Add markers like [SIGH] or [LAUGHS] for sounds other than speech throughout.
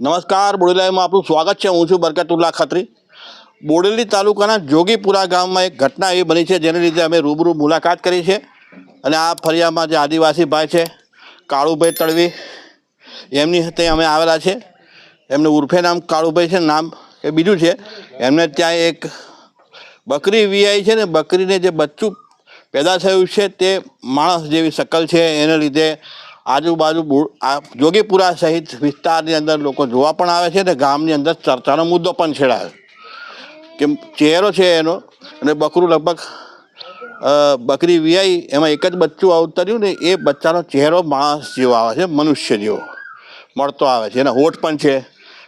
નમસ્કાર બોડેલીમાં આપનું સ્વાગત છે. હું છું બરકતુલ્લા ખત્રી. બોડેલી તાલુકાના જોગીપુરા ગામમાં એક ઘટના એવી બની છે, જેને લીધે અમે રૂબરૂ મુલાકાત કરી છે. અને આ ફરિયામાં જે આદિવાસી ભાઈ છે, કાળુભાઈ તળવી એમની તે અમે આવેલા છે. એમનું ઉર્ફે નામ કાળુભાઈ છે, નામ એ બીજું છે. એમને ત્યાં એક બકરી વીઆઈ છે ને, બકરીને જે બચ્ચું પેદા થયું છે, તે માણસ જેવી શકલ છે. એને લીધે આજુબાજુ આ જોગીપુરા સહિત વિસ્તારની અંદર લોકો જોવા પણ આવે છે ને ગામની અંદર ચર્ચાનો મુદ્દો પણ છેડાયો. કે ચહેરો છે એનો અને બકરું લગભગ બકરી વિયાઈ એમાં એક જ બચ્ચું અવતર્યું ને એ બચ્ચાનો ચહેરો માણસ જેવો આવે છે, મનુષ્ય જેવો મળતો આવે છે. એના હોઠ પણ છે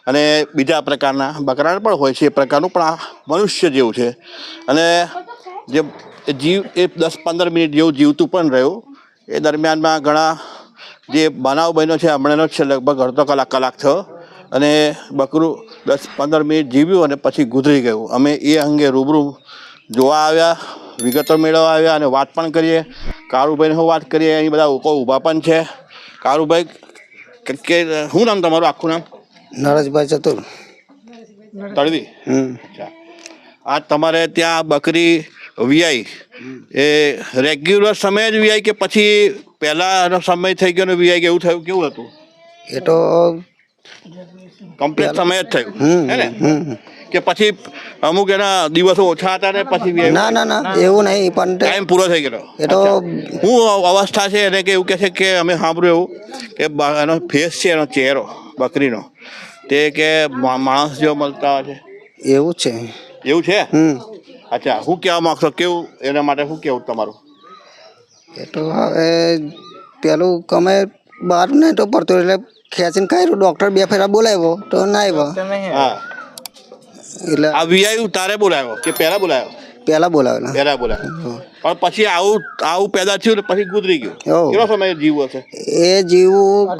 અને બીજા પ્રકારના બકરા પણ હોય છે એ પ્રકારનું, પણ આ મનુષ્ય જેવું છે. અને જે જીવ, એ દસ પંદર મિનિટ જેવું જીવતું પણ રહ્યું. એ દરમિયાનમાં ઘણા જે બનાવ બન્યો છે હમણાંનો જ છે લગભગ અડધો કલાક કલાક થયો. અને બકરું દસ પંદર મિનિટ જીવ્યું અને પછી ગુજરી ગયું. અમે એ અંગે રૂબરૂ જોવા આવ્યા વિગતો મેળવવા આવ્યા અને વાત પણ કરીએ. કાળુભાઈને હું વાત કરીએ અહીં બધા લોકો ઊભા પણ છે. કારુભાઈ કે શું નામ તમારું? આખું નામ? નરેશભાઈ ચતુર. તળવી? હમ. આ તમારે ત્યાં બકરી વિયાઈ એ રેગ્યુલર સમય જ વીઆઈ કે પછી પહેલાંનો સમય થઈ ગયો ને વીઆઈ કે એવું થયું કેવું હતું? એ તો કમ્પ્લીટ સમય જ થયું. હે ને? કે પછી અમુક એના દિવસો ઓછા હતા ને પછી ના ના ના એવું નહીં પણ ટાઈમ પૂરો થઈ ગયો એ તો શું અવસ્થા છે એને કે એવું કહે છે કે અમે સાંભળ્યું એવું કે એનો ફેસ છે એનો ચહેરો બકરીનો. તે કે માણસ જેવો મળતા હોય છે. એવું છે. એવું છે? હમ. અચ્છા શું કહેવા માગશો કેવું? એના માટે શું કેવું તમારું? એ તો હવે પેલું કમે બહાર નહીં તો પડતું એટલે ખેંચીને ખાઈ ડૉક્ટર બે ફેરા બોલાવ્યો તો ના આવ્યો. હા. એટલે આ વીઆઈ તારે બોલાવ્યો કે પહેલાં બોલાવ્યો? પહેલાં બોલાવેલા. પહેલા બોલાવેલા. પણ પછી આવું આવું પેદા થયું ને પછી ગુજરી ગયું. કેટલો સમય જીવવું હશે? એ જીવું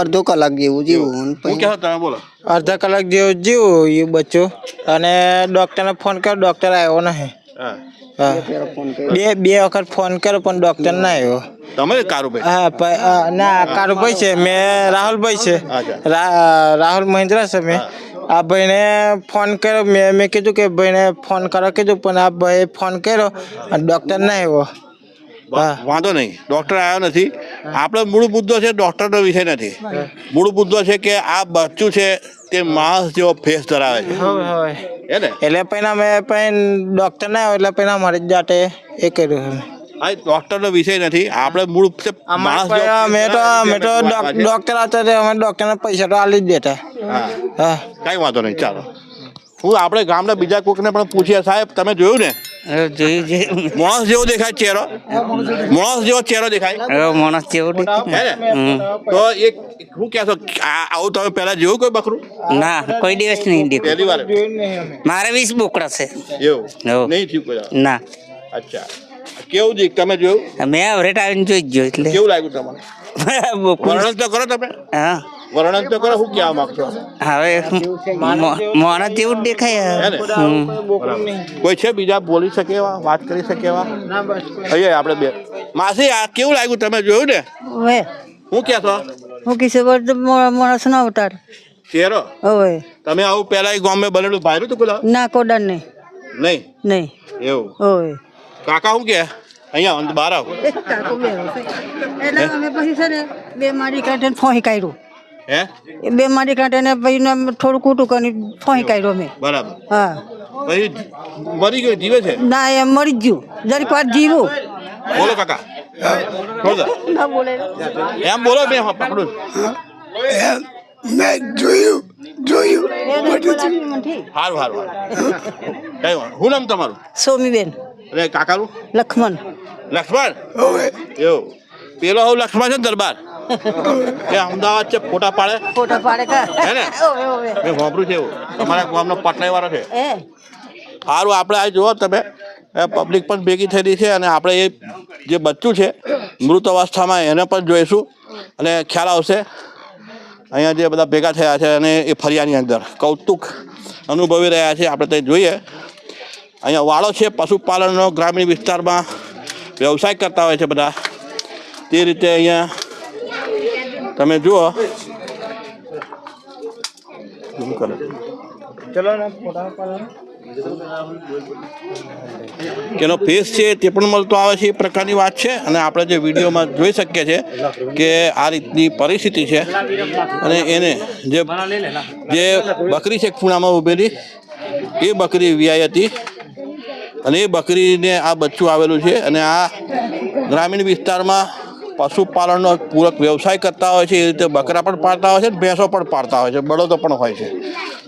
અડધો કલાક જેવું. જીવું હું પછી તમે બોલો. અડધા કલાક જેવું જીવું એ બચ્ચો. અને ડૉક્ટરને ફોન કર્યો ડૉક્ટર આવ્યો નહીં. બે બે વખત ફોન કર્યો પણ ડૉક્ટર ના આવ્યો. તમે કારુભાઈ? હા ના કારુભાઈ છે મેં રાહુલભાઈ છે. રાહુલ મહિન્દ્રા છે મેં. આ ભાઈને ફોન કર્યો. મેં મેં કીધું કે ભાઈને ફોન કરો કીધું પણ આ ભાઈએ ફોન કર્યો અને ડૉક્ટર ના આવ્યો. વાંધો નહીં. ડોક્ટર આવ્યો નથી. આપણો મૂળ મુદ્દો છે ડોક્ટરનો વિષય નથી. મૂળ મુદ્દો છે કે આ બચ્ચું છે તે માણસ જેવો ફેસ ધરાવે છે. એટલે પહેલા મેં પછી ડૉક્ટર ના આવ્યો એટલે પહેલાં મારી જાતે એ કર્યું આ ડોક્ટરનો વિષય નથી. આપણે મૂળ છે માણસ તો તો. ડોક્ટર હતા તે અમે ડોક્ટરને પૈસા તો આલી જ દેતા. હા. કઈ વાંધો નહીં ચાલો. હું આપણે ગામના બીજા કોકને પણ પૂછીએ. સાહેબ તમે જોયું ને? માણસ જેવો દેખાય ચહેરો. માણસ જેવો ચહેરો દેખાય. માણસ જેવો તો એક શું કે છો આવું તમે પહેલા જોયું કોઈ બકરું? ના કોઈ દિવસ નહીં દેખું પહેલી વાર. મારે વીસ બોકડા છે. એવું? એવું. નહીં થયું ના. અચ્છા. કેવું દીક તમે જોયું? મેં વરેટ આવીને જોઈ ગયો એટલે. કેવું લાગ્યું તમને. [LAUGHS] વર્ણન તો કરો તમે. હા. વર્ણન તો કરો શું કહેવા માંગતો હવે મોણ જેવું જ દેખાય. હમ. કોઈ છે બીજા બોલી શકે એવા વાત કરી શકે એવા? અહીંયા આપણે બે. માસી આ કેવું લાગ્યું તમે જોયું ને? હવે. શું છો? હું કિશોર માણસ નો અવતાર. ચેરો હવે. તમે આવું પેલા ગામે બનેલું ભાઈ તું પેલા? ના કોડન. નહીં? નહીં. નહીં એવું. હવે. કાકા શું કે? અહીંયા બહાર આવો. એટલે અમે પછી છે ને બે મારી કાંઠે ફોહી કાઢ્યું. હે? એ બે મારી કાંઠે ને પછી થોડું કૂટું કરી ફોહી કાઢ્યો મેં બરાબર. હા. પછી મરી ગયો જીવે છે? ના એ મરી જ ગયું. જરીક વાર જીવું બોલો કાકા. બોલો. ના બોલે. એમ બોલો મેં પકડું સારું સારું સારું કઈ વાંધો શું નામ તમારું? સોમીબેન. અને કાકાનું? લખમણ. લક્ષ્મણ એવું. પેલો હું લક્ષ્મણ છે ને દરબાર. એ અમદાવાદ છે ફોટા પાડે. ફોટા પાડે હે ને? મેં વાપર્યું છે એવું. અમારા ગામનો પટનાઈ વાળો છે સારું આપણે આ જુઓ તમે. પબ્લિક પણ ભેગી થયેલી છે અને આપણે એ જે બચ્ચું છે મૃત અવસ્થામાં એને પણ જોઈશું. અને ખ્યાલ આવશે. અહીંયા જે બધા ભેગા થયા છે અને એ ફરિયાની અંદર. કૌતુક અનુભવી રહ્યા છે. આપણે તે જોઈએ. અહીંયા વાળો છે પશુપાલનનો ગ્રામીણ વિસ્તારમાં વ્યવસાય કરતા હોય છે બધા. તે રીતે અહીંયા તમે જુઓ. કેનો ફેસ છે તે પણ મળતો આવે છે એ પ્રકારની વાત છે. અને આપણે જે વિડીયોમાં જોઈ શકીએ છીએ કે આ રીતની પરિસ્થિતિ છે. અને એને જે જે બકરી છે ખૂણામાં ઊભેલી એ બકરી વિયાઈ હતી. અને એ બકરીને આ બચ્ચું આવેલું છે અને આ ગ્રામીણ વિસ્તારમાં પશુપાલનનો પૂરક વ્યવસાય કરતા હોય છે, એ રીતે બકરા પણ પાળતા હોય છે ભેંસો પણ પાળતા હોય છે, બળદો પણ હોય છે.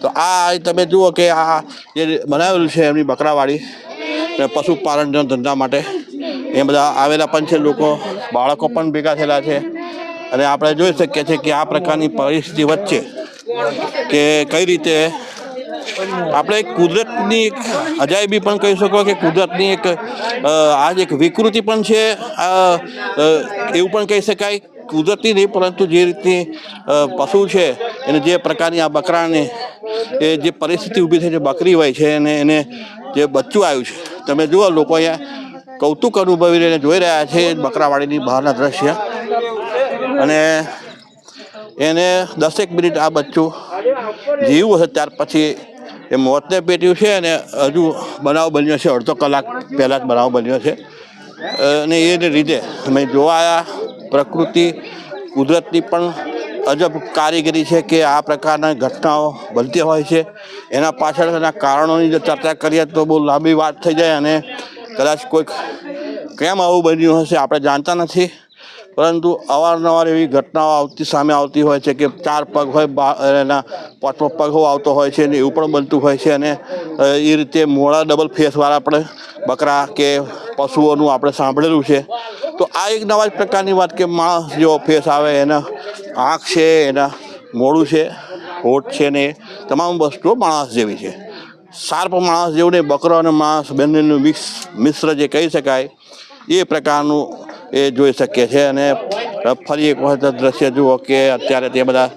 તો આ તમે જુઓ કે આ જે બનાવેલું છે એમની બકરાવાળી અને પશુપાલનના ધંધા માટે, એ બધા આવેલા પણ છે લોકો, બાળકો પણ ભેગા થયેલા છે. અને આપણે જોઈ શકીએ છીએ કે આ પ્રકારની પરિસ્થિતિ વચ્ચે કે કઈ રીતે આપણે કુદરતની એક અજાયબી પણ કહી શકો કે કુદરતની એક આજ એક વિકૃતિ પણ છે એવું પણ કહી શકાય. કુદરતી નહીં, પરંતુ જે રીતની પશુ છે, એને જે પ્રકારની આ બકરાને, એ જે પરિસ્થિતિ ઊભી થઈ છે, બકરી હોય છે અને એને જે બચ્ચું આવ્યું છે. તમે જુઓ, લોકો અહીંયા કૌતુક અનુભવી રહીને જોઈ રહ્યા છે બકરાવાડીની બહારના દ્રશ્ય. અને એને દસેક મિનિટ આ બચ્ચું જીવ્યું હશે, ત્યાર પછી એ મોતને પેટ્યું છે અને હજુ બનાવ બન્યો છે, અડધો કલાક પહેલાં જ બનાવ બન્યો છે. અને એ રીતે અમે જોવા આવ્યા પ્રકૃતિ, કુદરતની પણ અજબ કારીગરી છે કે આ પ્રકારના ઘટનાઓ બનતી હોય છે. એના પાછળના કારણોની જો ચર્ચા કરીએ તો બહુ લાંબી વાત થઈ જાય અને કદાચ કોઈક કેમ આવું બન્યું હશે આપણે જાણતા નથી. પરંતુ અવારનવાર એવી ઘટનાઓ આવતી સામે આવતી હોય છે કે ચાર પગ હોય, બા, એના પાંચમો પગ આવતો હોય છે ને એવું પણ બનતું હોય છે અને એ રીતે મોડા ડબલ ફેસવાળા આપણે બકરા કે પશુઓનું આપણે સાંભળેલું છે. તો આ એક નવા જ પ્રકારની વાત કે માણસ જેવો ફેસ આવે, એના આંખ છે, એના મોડું છે, હોઠ છે ને તમામ વસ્તુઓ માણસ જેવી છે. શાર્પ માણસ જેવું ને બકરો અને માણસ બંનેનું મિક્સ, મિશ્ર જે કહી શકાય, એ પ્રકારનું એ જોઈ શકીએ છીએ અને ફરી એક વખત દ્રશ્ય જુઓ કે અત્યારે તે બધા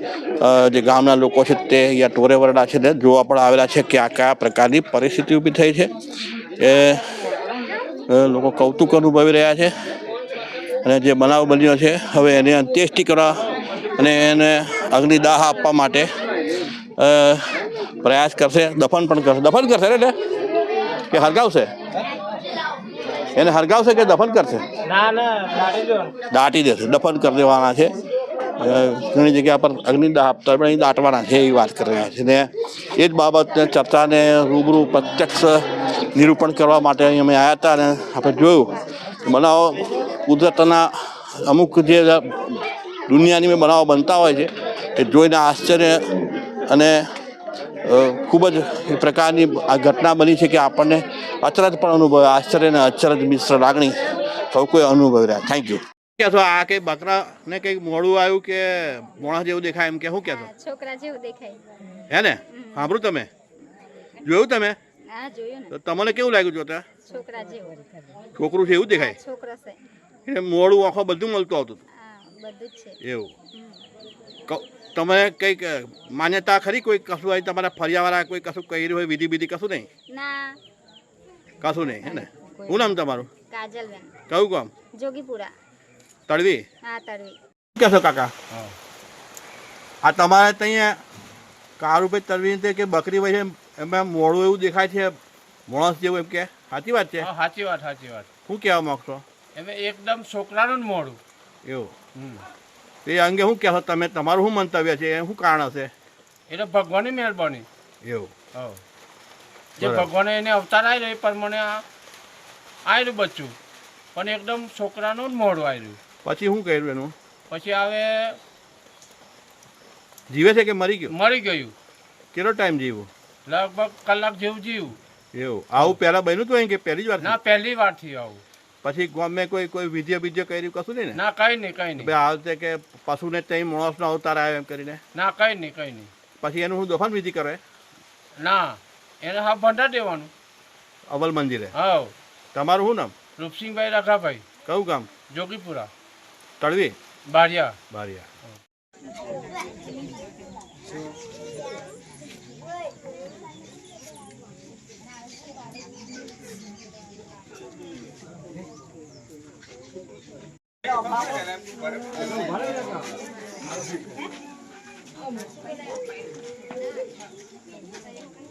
જે ગામના લોકો છે તે અહીંયા ટોરે વરડા છે તે જોવા પણ આવેલા છે કે આ કયા પ્રકારની પરિસ્થિતિ ઊભી થઈ છે. એ લોકો કૌતુક અનુભવી રહ્યા છે અને જે બનાવ બન્યો છે હવે એને અંત્યેષ્ટિ કરવા અને એને અગ્નિદાહ આપવા માટે પ્રયાસ કરશે, દફન પણ કરશે. દફન કરશે એટલે? કે હરગાવશે? એને હરગાવશે કે દફન કરશે? દાટી દેશે દફન કરી દેવાના છે. ઘણી જગ્યા પર અગ્નિદાહ આપતા પણ અહીં દાટવાના છે એવી વાત કરી રહ્યા છે. ને એ જ બાબતને ચર્ચાને રૂબરૂ પ્રત્યક્ષ નિરૂપણ કરવા માટે અહીં અમે આવ્યા હતા અને આપણે જોયું. બનાવો કુદરતના અમુક જે દુનિયાની મેં બનાવો બનતા હોય છે એ જોઈને આશ્ચર્ય અને ખૂબ જ પ્રકારની આ ઘટના બની છે કે આપણને અચરજ પણ અનુભવે આશ્ચર્ય અને અચરજ મિશ્ર લાગણી સૌ કોઈ અનુભવી રહ્યા. થેન્ક યુ કહેશો? આ કઈ બકરા ને કઈ મોડું આવ્યું કે મોણા જેવું દેખાય એમ કે શું કહેશો? છોકરા જેવું દેખાય. હે ને? સાંભળ્યું તમે. જોયું તમે? હા જોયું ને. તો તમને કેવું લાગ્યું જોતા? છોકરા જેવું. છોકરું છે એવું દેખાય? છોકરો છે. મોડું આખો બધું મળતું આવતું હતું. બધું છે. એવું. ક- તમે કંઈક માન્યતા ખરી કોઈ કશું આવી તમારા ફરિયાવાળા કોઈ કશું કહી હોય વિધિ વિધિ કશું નહીં? ના. કશું નહીં હે ને? શું નામ તમારું? કાજલબેન. કયું કામ જોગીપુરા. તળવી? હા તળવી. શું કહેશો કાકા? આ તમારે ત્યાં કારુભાઈ તળવી તે કે બકરી હોય છે એમાં મોડું એવું દેખાય છે માણસ જેવું એમ કે? સાચી વાત છે? સાચી વાત સાચી વાત. શું કહેવા માગશો? એમ એકદમ છોકરાનું જ મોડું. એવું. એ અંગે શું કહેશો તમે તમારું શું મંતવ્ય છે? એ શું કારણ હશે? એટલે ભગવાનની મહેરબાની. એવું. જે ભગવાને એને અવતાર આવ્યો એ પ્રમાણે આવ્યું બચ્ચું. પણ એકદમ છોકરાનું જ મોડું આવ્યું પછી શું કર્યું એનું? પછી હવે જીવે છે કે મરી ગયું? મરી ગયું. કેટલો ટાઈમ જીવો લગભગ કલાક જેવું જીવું એવું. આવું પહેલાં બન્યું હતું કે પહેલી જ વાર ના પહેલી વાર થયું આવું. પછી ગામે કોઈ કોઈ વિધિ વિધિ કર્યું કશું નહીં ને? ના કઈ નહીં કઈ નહીં. આ રીતે કે પશુને ત્યાં માણસનો અવતાર આવ્યો એમ કરીને. ના કઈ નહીં કઈ નહીં. પછી એનું શું દફન વિધિ કરે? ના એને હા ભંડા દેવાનું. અવલ મંદિરે. હા તમારું શું નામ? રૂપસિંહભાઈ રાખાભાઈ કયું ગામ? જોગીપુરા. તળવી? બારિયા. બારિયા. Thank you.